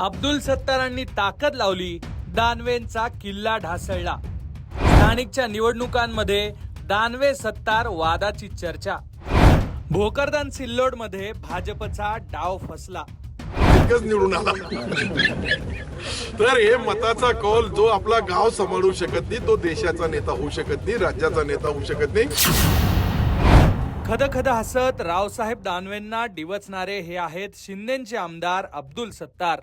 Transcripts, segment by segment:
अब्दुल सत्तारांनी ताकद लावली दानवेंचा किल्ला ढासळला. स्थानिकच्या निवडणुकांमध्ये दानवे सत्तार वादाची चर्चा. भोकरदान सिल्लोडमध्ये भाजपचा डाव फसला. निवडून आला. तर हे मताचा कौल जो आपला गाव सांभाळू शकत नाही तो देशाचा नेता होऊ शकत नाही राज्याचा नेता होऊ शकत नाही. खद खद हसत रावसाहेब दानवेंना डिवचणारे हे आहेत शिंदेचे आमदार अब्दुल सत्तार.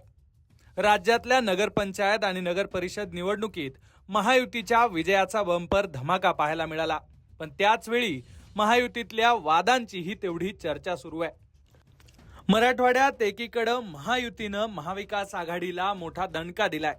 राज्यातल्या नगरपंचायत आणि नगर परिषद निवडणुकीत महायुतीच्या विजयाचा बंपर धमाका पाहायला मिळाला. पण त्याच वेळी महायुतीतल्या वादांचीही तेवढी चर्चा सुरू आहे. मराठवाड्यात एकीकडं महायुतीनं महाविकास आघाडीला मोठा दणका दिलाय.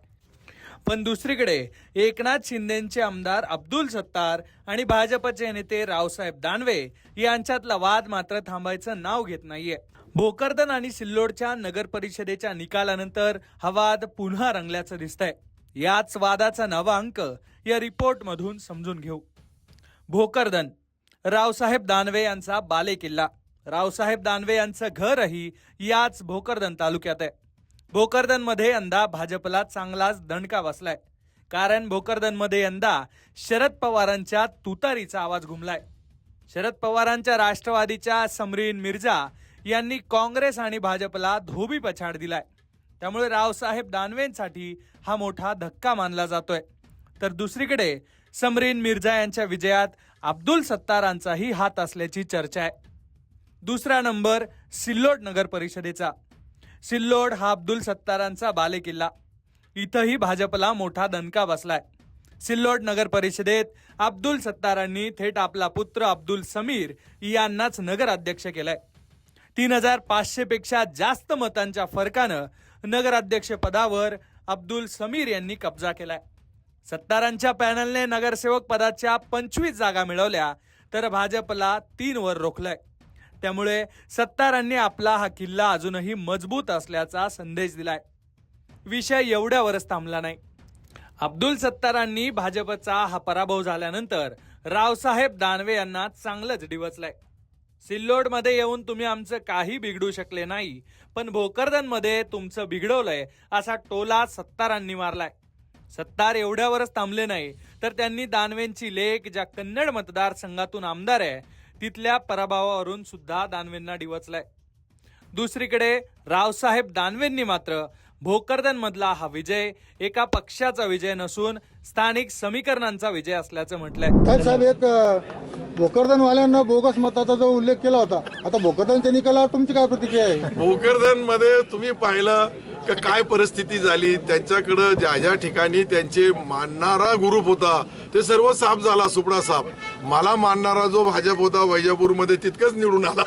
पण दुसरीकडे एकनाथ शिंदेचे आमदार अब्दुल सत्तार आणि भाजपचे नेते रावसाहेब दानवे यांच्यातला वाद मात्र थांबायचं नाव घेत नाहीये. भोकरदन आणि सिल्लोडच्या नगर परिषदेच्या निकालानंतर हा वाद पुन्हा रंगल्याचं दिसतंय. याच वादाचा नवा अंक या रिपोर्टमधून समजून घेऊ. भोकरदन रावसाहेब दानवे यांचा बालेकिल्ला. रावसाहेब दानवे यांचं घरही याच भोकरदन तालुक्यात आहे. भोकरदनमध्ये यंदा भाजपला चांगलाच दणका बसलाय. कारण भोकरदनमध्ये यंदा शरद पवारांच्या तुतारीचा आवाज घुमलाय. शरद पवारांच्या राष्ट्रवादीच्या समरीन मिर्झा यांनी काँग्रेस आणि भाजपला धोबी पछाड दिलाय. त्यामुळे रावसाहेब दानवेंसाठी हा मोठा धक्का मानला जातोय. तर दुसरीकडे समरीन मिर्झा यांच्या विजयात अब्दुल सत्तारांचाही हात असल्याची चर्चा आहे. दुसरा नंबर सिल्लोड नगर परिषदेचा. सिल्लोड हा अब्दुल सत्तारांचा बालेकिल्ला. इथंही भाजपला मोठा दणका बसलाय. सिल्लोड नगर परिषदेत अब्दुल सत्तारांनी थेट आपला पुत्र अब्दुल समीर यांनाच नगराध्यक्ष केलाय. तीन हजार पाचशेपेक्षा जास्त मतांच्या फरकानं नगराध्यक्षपदावर अब्दुल समीर यांनी कब्जा केलाय. सत्तारांच्या पॅनलने नगरसेवक पदाच्या पंचवीस जागा मिळवल्या तर भाजपला तीन वर रोखलंय. त्यामुळे सत्तारांनी आपला हा किल्ला अजूनही मजबूत असल्याचा संदेश दिलाय. विषय एवढ्यावरच थांबला नाही. अब्दुल सत्तारांनी भाजपचा हा पराभव झाल्यानंतर रावसाहेब दानवे यांना चांगलंच डिवचलंय. सिल्लोडमध्ये येऊन तुम्ही आमचं काही बिघडू शकले नाही पण भोकरदनमध्ये तुमचं बिघडवलंय असा टोला सत्तारांनी मारलाय. सत्तार एवढ्यावरच थांबले नाही तर त्यांनी दानवेंची लेख ज्या कन्नड मतदारसंघातून आमदार आहे तिथल्या पराभवावरून सुद्धा दानवेंना डिवचलाय. दुसरीकडे रावसाहेब दानवेंनी मात्र भोकरदनमधला हा विजय एका पक्षाचा विजय नसून स्थानिक समीकरणांचा विजय असल्याचं म्हटलंय. भोकरदनवाल्यांना बोगस मताचा जो उल्लेख केला होता आता भोकरदनच्या निकालावर तुमची काय प्रतिक्रिया आहे? भोकरदनमध्ये तुम्ही पाहिलं का काय परिस्थिती झाली? त्यांच्याकडं ज्या ज्या ठिकाणी त्यांचे मानणारा ग्रुप होता ते सर्व साफ झाला सुपडा साफ. मला मानणारा जो भाजप होता वैजापूरमध्ये तितकंच निवडून आला.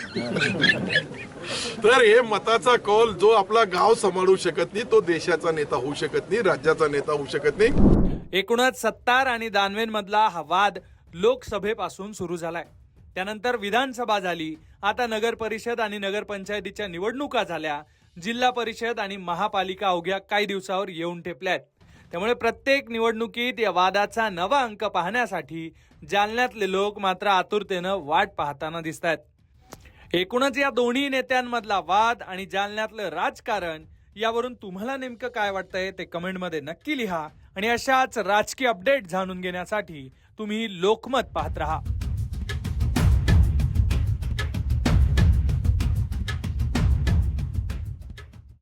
तर हे मताचा कौल जो आपला गाव सांभाळू शकत नाही तो देशाचा नेता होऊ शकत नाही राज्याचा नेता होऊ शकत नाही. एकूणच सत्तार आणि दानवेंमधला हा वाद लोकसभेपासून सुरू झालाय. त्यानंतर विधानसभा झाली आता नगर परिषद आणि नगरपंचायतीच्या निवडणुका झाल्या जिल्हा परिषद आणि महापालिका अवघ्या काही दिवसावर येऊन ठेपल्यात त्यामुळे प्रत्येक निवडणुकीत या वादाचा नवा अंक पाहण्यासाठी जालन्यातले लोक मात्र आतुरतेनं वाट पाहताना दिसत आहेत एकूणच या दोन्ही नेत्यांमधला वाद आणि जालन्यातलं राजकारण यावरून तुम्हाला नेमकं काय वाटतंय ते कमेंटमध्ये नक्की लिहा आणि अशाच राजकीय अपडेट जाणून घेण्यासाठी तुम्ही लोकमत पाहत राहा.